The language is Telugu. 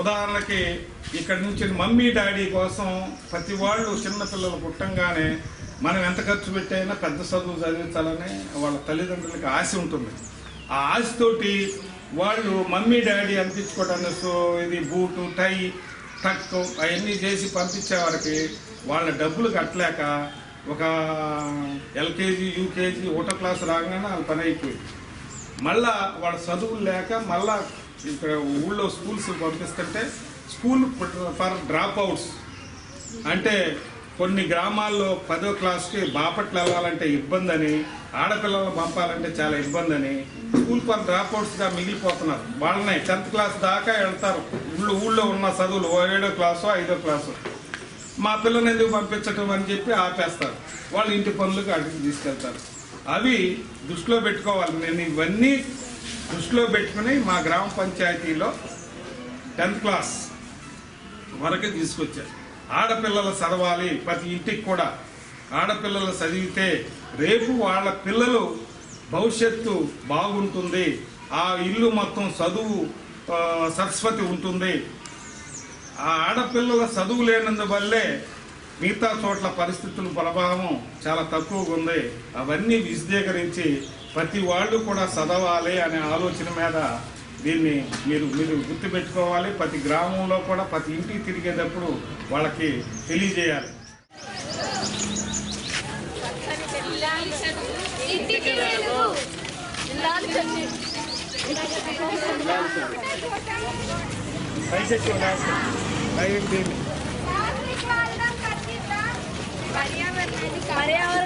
ఉదాహరణకి ఇక్కడి నుంచి మమ్మీ డాడీ కోసం ప్రతి వాళ్ళు చిన్నపిల్లలు పుట్టంగానే మనం ఎంత ఖర్చు పెట్టైనా పెద్ద చదువు చదివించాలని వాళ్ళ తల్లిదండ్రులకి ఆశ ఉంటుంది. ఆ ఆశతోటి వాళ్ళు మమ్మీ డాడీ అనిపించుకోవడానికి సో ఇది బూటు టై టక్ అవన్నీ చేసి పంపించే వారికి వాళ్ళ డబ్బులు కట్టలేక ఒక ఎల్కేజీ యూకేజీ ఒకటో క్లాస్ రాగానే వాళ్ళ పని అయిపోయింది. మళ్ళా వాళ్ళ చదువులు లేక మళ్ళా ఇక్కడ ఊళ్ళో స్కూల్స్ పంపిస్తుంటే స్కూల్ ఫర్ డ్రాప్ అవుట్స్ అంటే కొన్ని గ్రామాల్లో పదో క్లాస్కి బాపట్లు వెళ్ళాలంటే ఇబ్బంది అని ఆడపిల్లలు పంపాలంటే చాలా ఇబ్బంది అని స్కూల్ ఫర్ డ్రాప్ అవుట్స్గా మిగిలిపోతున్నారు. వాళ్ళని టెన్త్ క్లాస్ దాకా వెళ్తారు. ఊళ్ళో ఊళ్ళో ఉన్న చదువులు ఓ ఏడో క్లాసో ఐదో క్లాసో. మా పిల్లని ఎందుకు పంపించటం అని చెప్పి ఆపేస్తారు. వాళ్ళు ఇంటి పనులకు అడిగి తీసుకెళ్తారు. అవి దృష్టిలో పెట్టుకోవాలి. నేను ఇవన్నీ దృష్టిలో పెట్టుకుని మా గ్రామ పంచాయతీలో టెన్త్ క్లాస్ వరకు తీసుకొచ్చారు. ఆడపిల్లలు చదవాలి ప్రతి ఇంటికి కూడా. ఆడపిల్లలు చదివితే రేపు వాళ్ళ పిల్లలు భవిష్యత్తు బాగుంటుంది. ఆ ఇల్లు మొత్తం చదువు సరస్వతి ఉంటుంది. ఆ ఆడపిల్లల చదువు లేనందువల్లే మిగతా చోట్ల పరిస్థితుల ప్రభావం చాలా తక్కువగా ఉంది. అవన్నీ విశదీకరించి ప్రతి వాళ్ళు కూడా చదవాలి అనే ఆలోచన మీద దీన్ని మీరు మీరు గుర్తుపెట్టుకోవాలి. ప్రతి గ్రామంలో కూడా ప్రతి ఇంటికి తిరిగేటప్పుడు వాళ్ళకి తెలియజేయాలి. ఇంటికి వెలుగు పర్యావరణాన్ని